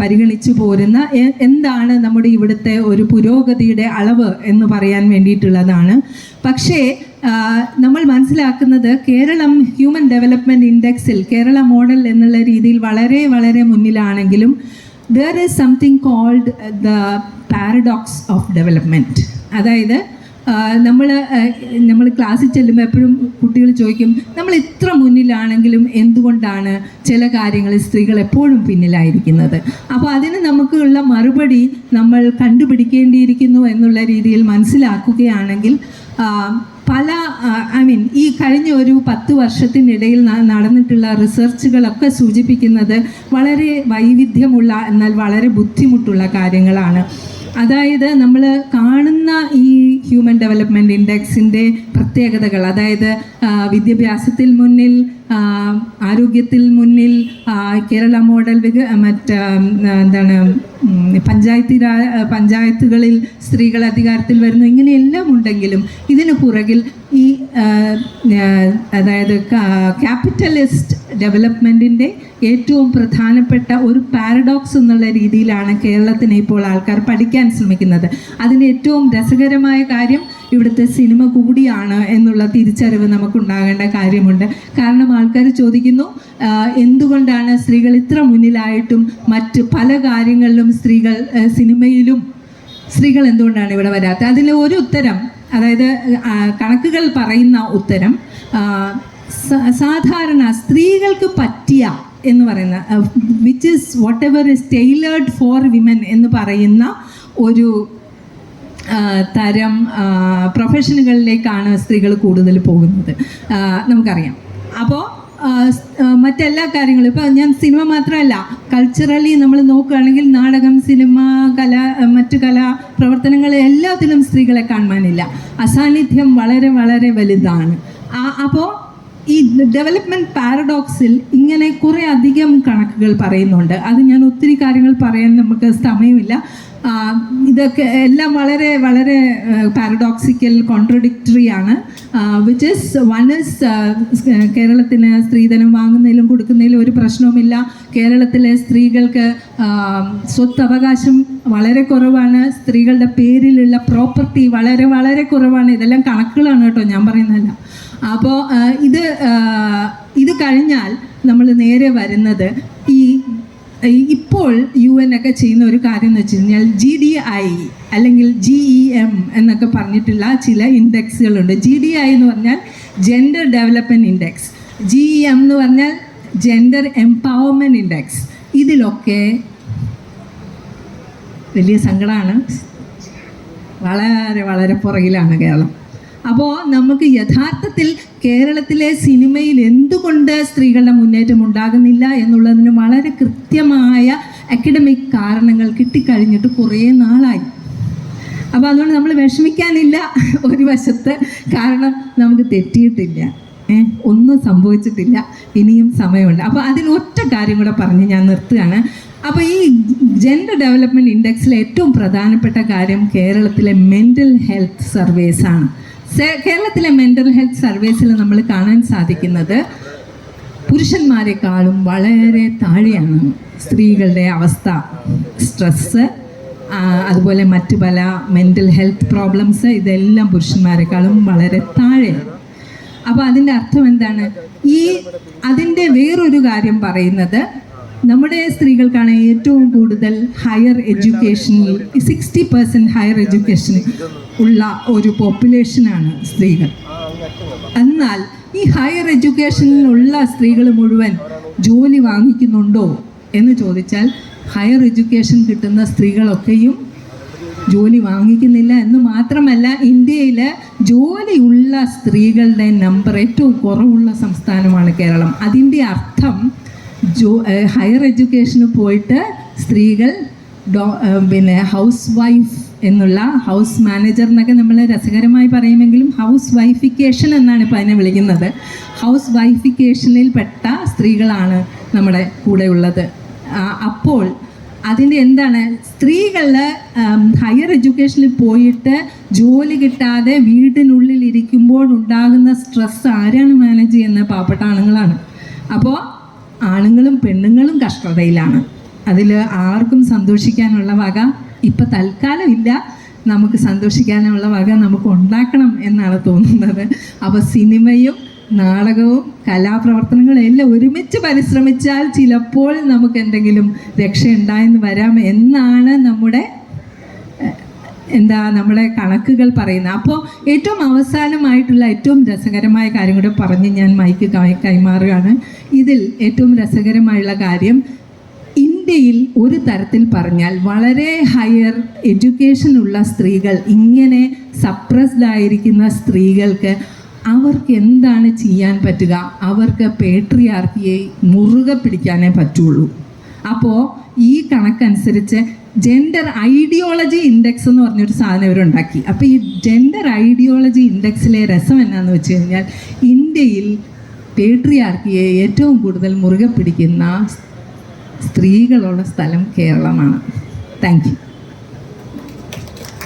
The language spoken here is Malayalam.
പരിഗണിച്ചു പോരുന്ന എന്താണ് നമ്മുടെ ഇവിടുത്തെ ഒരു പുരോഗതിയുടെ അളവ് എന്ന് പറയാൻ വേണ്ടിയിട്ടുള്ളതാണ്. പക്ഷേ നമ്മൾ മനസ്സിലാക്കുന്നത് കേരളം ഹ്യൂമൻ ഡെവലപ്മെന്റ് ഇൻഡെക്സിൽ കേരള മോഡൽ എന്നുള്ള രീതിയിൽ വളരെ വളരെ മുന്നിലാണെങ്കിലും there is something called the paradox of development അതായത് നമ്മൾ നമ്മൾ ക്ലാസ്സിൽ ചെല്ലുമ്പോൾ എപ്പോഴും കുട്ടികൾ ചോദിക്കും നമ്മൾ ഇത്ര മുന്നിലാണെങ്കിലും എന്തുകൊണ്ടാണ് ചില കാര്യങ്ങളിൽ സ്ത്രീകൾ എപ്പോഴും പിന്നിലായിരിക്കുന്നത്? അപ്പോൾ അതിന് നമുക്കുള്ള മറുപടി നമ്മൾ കണ്ടുപിടിക്കേണ്ടിയിരിക്കുന്നു എന്നുള്ള രീതിയിൽ മനസ്സിലാക്കുകയാണെങ്കിൽ പല ഐ മീൻ ഈ കഴിഞ്ഞ ഒരു പത്ത് വർഷത്തിനിടയിൽ നടന്നിട്ടുള്ള റിസർച്ചുകളൊക്കെ സൂചിപ്പിക്കുന്നത് വളരെ വൈവിധ്യമുള്ള എന്നാൽ വളരെ ബുദ്ധിമുട്ടുള്ള കാര്യങ്ങളാണ്. അതായത് നമ്മൾ കാണുന്ന ഈ ഹ്യൂമൻ ഡെവലപ്മെന്റ് ഇൻഡെക്സിന്റെ പ്രത്യേകതകൾ അതായത് വിദ്യാഭ്യാസത്തിൽ മുന്നിൽ ആരോഗ്യത്തിൽ മുന്നിൽ കേരള മോഡൽ വിക മറ്റ് എന്താണ് പഞ്ചായത്തി പഞ്ചായത്തുകളിൽ സ്ത്രീകൾ അധികാരത്തിൽ വരുന്നു ഇങ്ങനെയെല്ലാം ഉണ്ടെങ്കിലും ഇതിന് പുറകിൽ ഈ അതായത് ക്യാപിറ്റലിസ്റ്റ് ഡെവലപ്മെന്റിന്റെ ഏറ്റവും പ്രധാനപ്പെട്ട ഒരു പാരഡോക്സ് എന്നുള്ള രീതിയിലാണ് കേരളത്തിനെ ഇപ്പോൾ ആൾക്കാർ പഠിക്കാൻ ശ്രമിക്കുന്നത്. അതിന് ഏറ്റവും രസകരമായ കാര്യം ഇവിടുത്തെ സിനിമ കൂടിയാണ് എന്നുള്ള തിരിച്ചറിവ് നമുക്കുണ്ടാകേണ്ട കാര്യമുണ്ട്. കാരണം ആൾക്കാർ ചോദിക്കുന്നു എന്തുകൊണ്ടാണ് സ്ത്രീകൾ ഇത്ര മുന്നിലായിട്ടും മറ്റ് പല കാര്യങ്ങളിലും സ്ത്രീകൾ സിനിമയിലും സ്ത്രീകൾ എന്തുകൊണ്ടാണ് ഇവിടെ വരാത്തത്? അതിൽ ഒരു ഉത്തരം അതായത് കണക്കുകൾ പറയുന്ന ഉത്തരം സാധാരണ സ്ത്രീകൾക്ക് പറ്റിയ എന്ന് പറയുന്ന which is whatever is tailored for women എന്ന് പറയുന്ന ഒരു തരം പ്രൊഫഷനുകളിലേക്കാണ് സ്ത്രീകൾ കൂടുതൽ പോകുന്നത്. നമുക്കറിയാം. അപ്പോൾ മറ്റെല്ലാ കാര്യങ്ങളും ഇപ്പോൾ ഞാൻ സിനിമ മാത്രമല്ല കൾച്ചറലി നമ്മൾ നോക്കുകയാണെങ്കിൽ നാടകം സിനിമ കല മറ്റു കലാ പ്രവർത്തനങ്ങൾ എല്ലാത്തിലും സ്ത്രീകളെ കാണാനില്ല അസാന്നിധ്യം വളരെ വളരെ വലുതാണ്. അപ്പോൾ ഈ ഡെവലപ്മെന്റ് പാരഡോക്സിൽ ഇങ്ങനെ കുറേ അധികം കണക്കുകൾ പറയുന്നുണ്ട്. അത് ഞാൻ ഒത്തിരി കാര്യങ്ങൾ പറയാൻ നമുക്ക് സമയമില്ല. ഇതൊക്കെ എല്ലാം വളരെ വളരെ പാരഡോക്സിക്കൽ കോൺട്രഡിക്ടറി ആണ്. വിച്ച് ഇസ് വൺ ഇസ് കേരളത്തിന് സ്ത്രീധനം വാങ്ങുന്നതിലും കൊടുക്കുന്നതിലും ഒരു പ്രശ്നവുമില്ല. കേരളത്തിലെ സ്ത്രീകൾക്ക് സ്വത്ത് അവകാശം വളരെ കുറവാണ്. സ്ത്രീകളുടെ പേരിലുള്ള പ്രോപ്പർട്ടി വളരെ വളരെ കുറവാണ്. ഇതെല്ലാം കണക്കുകളാണ് കേട്ടോ ഞാൻ പറയുന്നതല്ല. അപ്പോൾ ഇത് ഇത് കഴിഞ്ഞാൽ നമ്മൾ നേരെ വരുന്നത് ഈ ഇപ്പോൾ യു എൻ ഒക്കെ ചെയ്യുന്ന ഒരു കാര്യം എന്ന് വെച്ച് കഴിഞ്ഞാൽ ജി ഡി ഐ അല്ലെങ്കിൽ ജി ഇ എം എന്നൊക്കെ പറഞ്ഞിട്ടുള്ള ചില ഇൻഡെക്സുകളുണ്ട്. ജി ഡി ഐ എന്ന് പറഞ്ഞാൽ gender development index G E M എന്ന് പറഞ്ഞാൽ ജെൻഡർ എംപവർമെന്റ് ഇൻഡെക്സ് ഇതിലൊക്കെ വലിയ സങ്കടമാണ് വളരെ വളരെ പുറകിലാണ് കേരളം. അപ്പോൾ നമുക്ക് യഥാർത്ഥത്തിൽ കേരളത്തിലെ സിനിമയിൽ എന്തുകൊണ്ട് സ്ത്രീകളുടെ മുന്നേറ്റം ഉണ്ടാകുന്നില്ല എന്നുള്ളതിന് വളരെ കൃത്യമായ അക്കഡമിക് കാരണങ്ങൾ കിട്ടിക്കഴിഞ്ഞിട്ട് കുറേ നാളായി. അപ്പോൾ അതുകൊണ്ട് നമ്മൾ വിഷമിക്കാനില്ല. ഒരു വശത്ത് കാരണം നമുക്ക് തെറ്റിയിട്ടില്ല. ഒന്നും സംഭവിച്ചിട്ടില്ല. ഇനിയും സമയമുണ്ട്. അപ്പോൾ അതിൽ ഒറ്റ കാര്യം കൂടെ പറഞ്ഞ് ഞാൻ നിർത്തുകയാണ്. അപ്പോൾ ഈ ജെൻഡർ ഡെവലപ്മെന്റ് ഇൻഡെക്സിലെ ഏറ്റവും പ്രധാനപ്പെട്ട കാര്യം കേരളത്തിലെ മെന്റൽ ഹെൽത്ത് സർവേസ് ആണ്. സെ- കേരളത്തിലെ മെന്റൽ ഹെൽത്ത് സർവേസിൽ നമ്മൾ കാണാൻ സാധിക്കുന്നത് പുരുഷന്മാരെക്കാളും വളരെ താഴെയാണ്. സ്ത്രീകളുടെ അവസ്ഥ സ്ട്രെസ്സ് അതുപോലെ മറ്റു പല മെന്റൽ ഹെൽത്ത് പ്രോബ്ലംസ് ഇതെല്ലാം പുരുഷന്മാരെക്കാളും വളരെ താഴെ. അപ്പോൾ അതിന്റെ അർത്ഥം എന്താണ്? ഈ അതിന്റെ വേറൊരു കാര്യം പറയുന്നത് നമ്മുടെ സ്ത്രീകൾക്കാണ് ഏറ്റവും കൂടുതൽ ഹയർ എഡ്യൂക്കേഷനിൽ സിക്സ്റ്റി പെർസെന്റ് ഹയർ എഡ്യൂക്കേഷൻ ഉള്ള ഒരു പോപ്പുലേഷനാണ് സ്ത്രീകൾ. എന്നാൽ ഈ ഹയർ എഡ്യൂക്കേഷനിലുള്ള സ്ത്രീകൾ മുഴുവൻ ജോലി വാങ്ങിക്കുന്നുണ്ടോ എന്ന് ചോദിച്ചാൽ ഹയർ എഡ്യൂക്കേഷൻ കിട്ടുന്ന സ്ത്രീകളൊക്കെയും ജോലി വാങ്ങിക്കുന്നില്ല എന്ന് മാത്രമല്ല ഇന്ത്യയിൽ ജോലിയുള്ള സ്ത്രീകളുടെ നമ്പർ ഏറ്റവും കുറവുള്ള സംസ്ഥാനമാണ് കേരളം. അതിന്റെ അർത്ഥം ജോ ഹയർ എഡ്യൂക്കേഷന് പോയിട്ട് സ്ത്രീകൾ ഡോ പിന്നെ ഹൗസ് വൈഫ് എന്നുള്ള ഹൗസ് മാനേജർ എന്നൊക്കെ നമ്മൾ രസകരമായി പറയുമെങ്കിലും ഹൗസ് വൈഫിക്കേഷൻ എന്നാണ് ഇപ്പോൾ അതിനെ വിളിക്കുന്നത്. ഹൗസ് വൈഫിക്കേഷനിൽ പെട്ട സ്ത്രീകളാണ് നമ്മുടെ കൂടെ ഉള്ളത്. അപ്പോൾ അതിന്റെ എന്താണ്? സ്ത്രീകൾ ഹയർ എഡ്യൂക്കേഷനിൽ പോയിട്ട് ജോലി കിട്ടാതെ വീടിനുള്ളിൽ ഇരിക്കുമ്പോൾ ഉണ്ടാകുന്ന സ്ട്രെസ് ആരാണ് മാനേജ് ചെയ്യുന്നത്? പാവപ്പെട്ട ആണുങ്ങളാണ്. അപ്പോൾ ആണുങ്ങളും പെണ്ണുങ്ങളും കഷ്ടതയിലാണ്. അതിൽ ആർക്കും സന്തോഷിക്കാനുള്ള വക ഇപ്പം തൽക്കാലം ഇല്ല നമുക്ക് സന്തോഷിക്കാനുള്ള വക നമുക്ക് ഉണ്ടാക്കണം എന്നാണ് തോന്നുന്നത്. അപ്പോൾ സിനിമയും നാടകവും കലാപ്രവർത്തനങ്ങളും എല്ലാം ഒരുമിച്ച് പരിശ്രമിച്ചാൽ ചിലപ്പോൾ നമുക്ക് എന്തെങ്കിലും രക്ഷയുണ്ടായെന്ന് വരാം എന്നാണ് നമ്മുടെ എന്താ നമ്മളെ കണക്കുകൾ പറയുന്നത് അപ്പോൾ ഏറ്റവും അവസാനമായിട്ടുള്ള ഏറ്റവും രസകരമായ കാര്യം കൂടെ പറഞ്ഞ് ഞാൻ മൈക്ക് കൈമാറുകയാണ്. ഇതിൽ ഏറ്റവും രസകരമായുള്ള കാര്യം ഇന്ത്യയിൽ ഒരു തരത്തിൽ പറഞ്ഞാൽ വളരെ ഹയർ എഡ്യൂക്കേഷൻ ഉള്ള സ്ത്രീകൾ ഇങ്ങനെ സപ്രസ്ഡ് ആയിരിക്കുന്ന സ്ത്രീകൾക്ക് അവർക്ക് എന്താണ് ചെയ്യാൻ പറ്റുക? അവർക്ക് പേട്രിയാർക്കിയെ മുറുകെ പിടിക്കാനേ പറ്റുള്ളൂ. അപ്പോൾ ഈ കണക്കനുസരിച്ച് ജെൻഡർ ഐഡിയോളജി ഇൻഡെക്സ് എന്ന് പറഞ്ഞൊരു സാധനം ഇവരുണ്ടാക്കി. അപ്പോൾ ഈ ജെൻഡർ ഐഡിയോളജി ഇൻഡെക്സിലെ രസം എന്നാന്ന് വെച്ച് കഴിഞ്ഞാൽ ഇന്ത്യയിൽ പേട്രിയാർക്കിയെ ഏറ്റവും കൂടുതൽ മുറുകെ പിടിക്കുന്ന സ്ത്രീകളുള്ള സ്ഥലം കേരളമാണ്. Thank you